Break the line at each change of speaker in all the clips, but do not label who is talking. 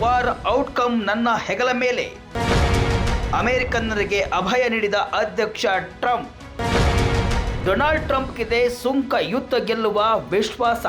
War outcome ನನ್ನ ಹೆಗಲ ಮೇಲೆ. ಅಮೆರಿಕನ್ನರಿಗೆ ಅಭಯ ನೀಡಿದ ಅಧ್ಯಕ್ಷ ಟ್ರಂಪ್. ಡೊನಾಲ್ಡ್ ಟ್ರಂಪ್ಗಿದೆ ಸುಂಕ ಯುದ್ಧ ಗೆಲ್ಲುವ ವಿಶ್ವಾಸ.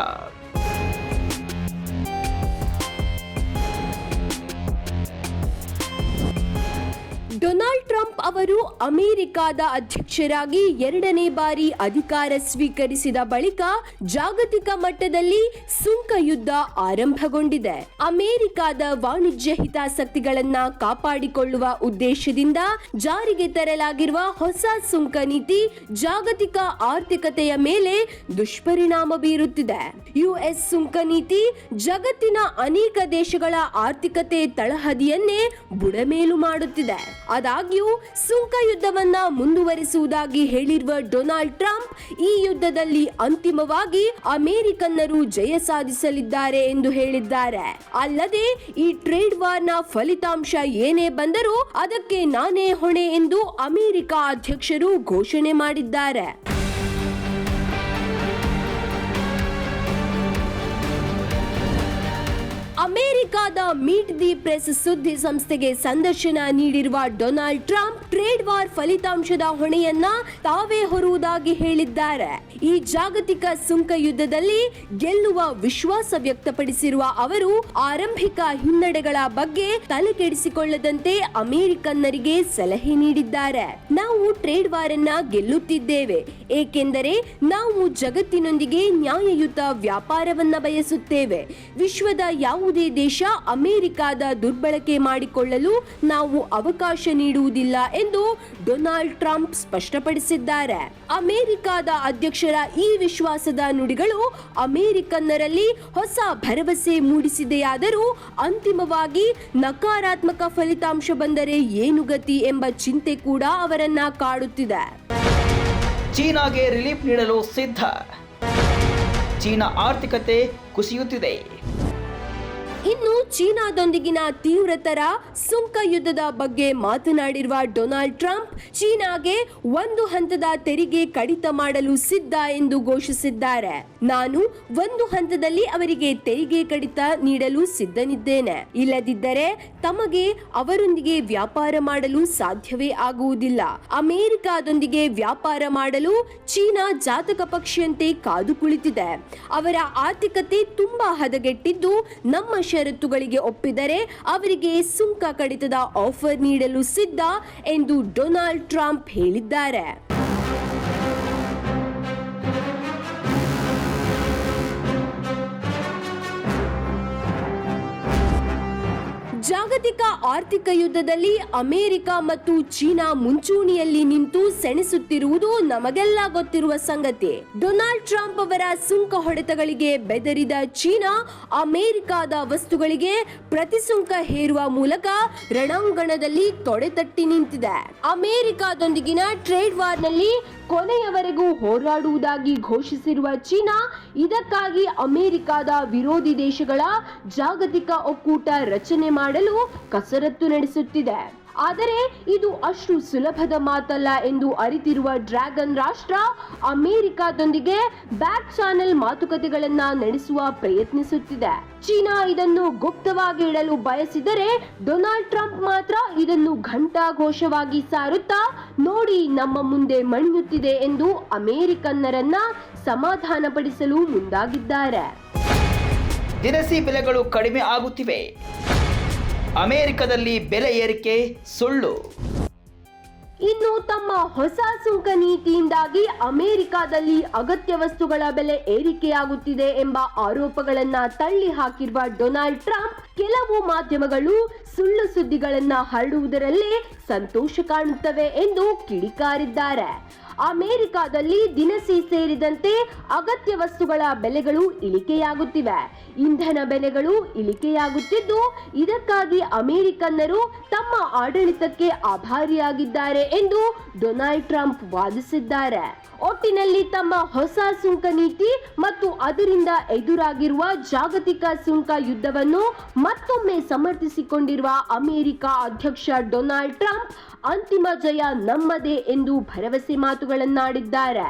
ಡೊನಾಲ್ಡ್ ಟ್ರಂಪ್ ಅವರು ಅಮೆರಿಕಾದ ಅಧ್ಯಕ್ಷರಾಗಿ ಎರಡನೇ ಬಾರಿ ಅಧಿಕಾರ ಸ್ವೀಕರಿಸಿದ ಬಳಿಕ ಜಾಗತಿಕ ಮಟ್ಟದಲ್ಲಿ ಸುಂಕ ಯುದ್ಧ ಆರಂಭಗೊಂಡಿದೆ. ಅಮೆರಿಕಾದ ವಾಣಿಜ್ಯ ಹಿತಾಸಕ್ತಿಗಳನ್ನ ಕಾಪಾಡಿಕೊಳ್ಳುವ ಉದ್ದೇಶದಿಂದ ಜಾರಿಗೆ ತರಲಾಗಿರುವ ಹೊಸ ಸುಂಕ ನೀತಿ ಜಾಗತಿಕ ಆರ್ಥಿಕತೆಯ ಮೇಲೆ ದುಷ್ಪರಿಣಾಮ ಬೀರುತ್ತಿದೆ. ಯುಎಸ್ ಸುಂಕ ನೀತಿ ಜಗತ್ತಿನ ಅನೇಕ ದೇಶಗಳ ಆರ್ಥಿಕತೆ ತಳಹದಿಯನ್ನೇ ಬುಡಮೇಲು ಮಾಡುತ್ತಿದೆ. ಆದಾಗ್ಯೂ, ಸುಂಕ ಯುದ್ಧವನ್ನ ಮುಂದುವರಿಸುವುದಾಗಿ ಹೇಳಿರುವ ಡೊನಾಲ್ಡ್ ಟ್ರಂಪ್ ಈ ಯುದ್ಧದಲ್ಲಿ ಅಂತಿಮವಾಗಿ ಅಮೆರಿಕನ್ನರು ಜಯ ಸಾಧಿಸಲಿದ್ದಾರೆ ಎಂದು ಹೇಳಿದ್ದಾರೆ. ಅಲ್ಲದೆ, ಈ ಟ್ರೇಡ್ ವಾರ್ನ ಫಲಿತಾಂಶ ಏನೇ ಬಂದರೂ ಅದಕ್ಕೆ ನಾನೇ ಹೊಣೆ ಎಂದು ಅಮೆರಿಕ ಅಧ್ಯಕ್ಷರು ಘೋಷಣೆ ಮಾಡಿದ್ದಾರೆ. ಅಮೆರಿಕದ ಮೀಟ್ ದಿ ಪ್ರೆಸ್ ಸುದ್ದಿ ಸಂಸ್ಥೆಗೆ ಸಂದರ್ಶನ ನೀಡಿರುವ ಡೊನಾಲ್ಡ್ ಟ್ರಂಪ್, ಟ್ರೇಡ್ ವಾರ್ ಫಲಿತಾಂಶದ ಹೊಣೆಯನ್ನ ತಾವೇ ಹೊರುವುದಾಗಿ ಹೇಳಿದ್ದಾರೆ. ಈ ಜಾಗತಿಕ ಸುಂಕ ಯುದ್ಧದಲ್ಲಿ ಗೆಲ್ಲುವ ವಿಶ್ವಾಸ ವ್ಯಕ್ತಪಡಿಸಿರುವ ಅವರು ಆರಂಭಿಕ ಹಿನ್ನಡೆಗಳ ಬಗ್ಗೆ ತಲೆ ಕೆಡಿಸಿಕೊಳ್ಳದಂತೆ ಅಮೆರಿಕನ್ನರಿಗೆ ಸಲಹೆ ನೀಡಿದ್ದಾರೆ. ನಾವು ಟ್ರೇಡ್ ವಾರ್ ಅನ್ನ ಗೆಲ್ಲುತ್ತಿದ್ದೇವೆ, ಏಕೆಂದರೆ ನಾವು ಜಗತ್ತಿನೊಂದಿಗೆ ನ್ಯಾಯಯುತ ವ್ಯಾಪಾರವನ್ನ ಬಯಸುತ್ತೇವೆ. ವಿಶ್ವದ ಯಾವುದೇ ದೇಶ ಅಮೆರಿಕಾದ ದುರ್ಬಳಕೆ ಮಾಡಿಕೊಳ್ಳಲು ನಾವು ಅವಕಾಶ ನೀಡುವುದಿಲ್ಲ ಎಂದು ಡೊನಾಲ್ಡ್ ಟ್ರಂಪ್ ಸ್ಪಷ್ಟಪಡಿಸಿದ್ದಾರೆ. ಅಮೆರಿಕಾದ ಅಧ್ಯಕ್ಷರ ಈ ವಿಶ್ವಾಸದ ನುಡಿಗಳು ಅಮೆರಿಕನ್ನರಲ್ಲಿ ಹೊಸ ಭರವಸೆ ಮೂಡಿಸಿದೆಯಾದರೂ ಅಂತಿಮವಾಗಿ ನಕಾರಾತ್ಮಕ ಫಲಿತಾಂಶ ಬಂದರೆ ಏನು ಗತಿ ಎಂಬ ಚಿಂತೆ ಕೂಡ ಅವರನ್ನ ಕಾಡುತ್ತಿದೆ.
ಚೀನಾಗೆ ರಿಲೀಫ್ ನೀಡಲು ಸಿದ್ಧ. ಚೀನಾ ಆರ್ಥಿಕತೆ ಕುಸಿಯುತ್ತಿದೆ.
ಇನ್ನು ಚೀನಾದೊಂದಿಗಿನ ತೀವ್ರತರ ಸುಂಕ ಯುದ್ಧದ ಬಗ್ಗೆ ಮಾತನಾಡಿರುವ ಡೊನಾಲ್ಡ್ ಟ್ರಂಪ್, ಚೀನಾಗೆ ಒಂದು ಹಂತದ ತೆರಿಗೆ ಕಡಿತ ಮಾಡಲು ಸಿದ್ಧ ಎಂದು ಘೋಷಿಸಿದ್ದಾರೆ. ನಾನು ಒಂದು ಹಂತದಲ್ಲಿ ಅವರಿಗೆ ತೆರಿಗೆ ಕಡಿತ ನೀಡಲು ಸಿದ್ಧನಿದ್ದೇನೆ. ಇಲ್ಲದಿದ್ದರೆ ತಮಗೆ ಅವರೊಂದಿಗೆ ವ್ಯಾಪಾರ ಮಾಡಲು ಸಾಧ್ಯವೇ ಆಗುವುದಿಲ್ಲ. ಅಮೆರಿಕಾದೊಂದಿಗೆ ವ್ಯಾಪಾರ ಮಾಡಲು ಚೀನಾ ಜಾತಕ ಪಕ್ಷಿಯಂತೆ ಕಾದು ಕುಳಿತಿದೆ. ಅವರ ಆರ್ಥಿಕತೆ ತುಂಬಾ ಹದಗೆಟ್ಟಿದ್ದು ನಮ್ಮ ಷರತ್ತುಗಳಿಗೆ ಒಪ್ಪಿದರೆ ಅವರಿಗೆ ಸುಂಕ ಕಡಿತದ ಆಫರ್ ನೀಡಲು ಸಿದ್ಧ ಎಂದು ಡೊನಾಲ್ಡ್ ಟ್ರಂಪ್ ಹೇಳಿದ್ದಾರೆ. ಆರ್ಥಿಕ ಯುದ್ಧದಲ್ಲಿ ಅಮೆರಿಕ ಮತ್ತು ಚೀನಾ ಮುಂಚೂಣಿಯಲ್ಲಿ ನಿಂತು ಸೆಣಸುತ್ತಿರುವುದು ನಮಗೆಲ್ಲ ಗೊತ್ತಿರುವ ಸಂಗತಿ. ಡೊನಾಲ್ಡ್ ಟ್ರಂಪ್ ಅವರ ಸುಂಕ ಹೊಡೆತಗಳಿಗೆ ಬೆದರಿದ ಚೀನಾ ಅಮೆರಿಕದ ವಸ್ತುಗಳಿಗೆ ಪ್ರತಿಸುಂಕ ಹೇರುವ ಮೂಲಕ ರಣಾಂಗಣದಲ್ಲಿ ತೊಡೆತಟ್ಟಿ ನಿಂತಿದೆ. ಅಮೆರಿಕದೊಂದಿಗಿನ ಟ್ರೇಡ್ ವಾರ್ನಲ್ಲಿ ಕೊನೆಯವರೆಗೂ ಹೋರಾಡುವುದಾಗಿ ಘೋಷಿಸಿರುವ ಚೀನಾ ಇದಕ್ಕಾಗಿ ಅಮೆರಿಕದ ವಿರೋಧಿ ದೇಶಗಳ ಜಾಗತಿಕ ಒಕ್ಕೂಟ ರಚನೆ ಮಾಡಲು ಕಸರತ್ತು ನಡೆಸುತ್ತಿದೆ. ಆದರೆ ಇದು ಅಷ್ಟು ಸುಲಭದ ಮಾತಲ್ಲ ಎಂದು ಅರಿತಿರುವ ಡ್ರ್ಯಾಗನ್ ರಾಷ್ಟ್ರ ಅಮೆರಿಕದೊಂದಿಗೆ ಬ್ಯಾಕ್ ಚಾನೆಲ್ ಮಾತುಕತೆಗಳನ್ನ ನಡೆಸುವ ಪ್ರಯತ್ನಿಸುತ್ತಿದೆ. ಚೀನಾ ಇದನ್ನು ಗುಪ್ತವಾಗಿ ಇಡಲು ಬಯಸಿದರೆ ಡೊನಾಲ್ಡ್ ಟ್ರಂಪ್ ಮಾತ್ರ ಇದನ್ನು ಘಂಟಾಘೋಷವಾಗಿ ಸಾರುತ್ತಾ ನೋಡಿ ನಮ್ಮ ಮುಂದೆ ಮಣಿಯುತ್ತಿದೆ ಎಂದು ಅಮೆರಿಕನ್ನರನ್ನ ಸಮಾಧಾನಪಡಿಸಲು ಮುಂದಾಗಿದ್ದಾರೆ.
ದಿನಸಿ ಬೆಲೆಗಳು ಕಡಿಮೆ ಆಗುತ್ತಿವೆ. ಅಮೆರಿಕದಲ್ಲಿ ಬೆಲೆ ಏರಿಕೆ ಸುಳ್ಳು.
ಇನ್ನು ತಮ್ಮ ಹೊಸ ಸುಂಕ ನೀತಿಯಿಂದಾಗಿ ಅಮೆರಿಕದಲ್ಲಿ ಅಗತ್ಯ ವಸ್ತುಗಳ ಬೆಲೆ ಏರಿಕೆಯಾಗುತ್ತಿದೆ ಎಂಬ ಆರೋಪಗಳನ್ನ ತಳ್ಳಿ ಹಾಕಿರುವ ಡೊನಾಲ್ಡ್ ಟ್ರಂಪ್, ಕೆಲವು ಮಾಧ್ಯಮಗಳು ಸುಳ್ಳು ಸುದ್ದಿಗಳನ್ನ ಹರಡುವುದರಲ್ಲೇ ಸಂತೋಷ ಕಾಣುತ್ತವೆ ಎಂದು ಕಿಡಿಕಾರಿದ್ದಾರೆ. ಅಮೆರಿಕದಲ್ಲಿ ದಿನಸಿ ಸೇರಿದಂತೆ ಅಗತ್ಯ ವಸ್ತುಗಳ ಬೆಲೆಗಳು ಇಳಿಕೆಯಾಗುತ್ತಿವೆ. ಇಂಧನ ಬೆಲೆಗಳು ಇಳಿಕೆಯಾಗುತ್ತಿದ್ದು, ಇದಕ್ಕಾಗಿ ಅಮೆರಿಕನ್ನರು ತಮ್ಮ ಆಡಳಿತಕ್ಕೆ ಆಭಾರಿಯಾಗಿದ್ದಾರೆ ಎಂದು ಡೊನಾಲ್ಡ್ ಟ್ರಂಪ್ ವಾದಿಸಿದ್ದಾರೆ. ಒಟ್ಟಿನಲ್ಲಿ ತಮ್ಮ ಹೊಸ ಸುಂಕ ನೀತಿ ಮತ್ತು ಅದರಿಂದ ಎದುರಾಗಿರುವ ಜಾಗತಿಕ ಸುಂಕ ಯುದ್ಧವನ್ನು ಮತ್ತೊಮ್ಮೆ ಸಮರ್ಥಿಸಿಕೊಂಡಿರುವ ಅಮೆರಿಕ ಅಧ್ಯಕ್ಷ ಡೊನಾಲ್ಡ್ ಟ್ರಂಪ್ ಅಂತಿಮ ಜಯ ನಮ್ಮದೇ ಎಂದು ಭರವಸೆ ಮಾತುಗಳನ್ನಾಡಿದ್ದಾರೆ.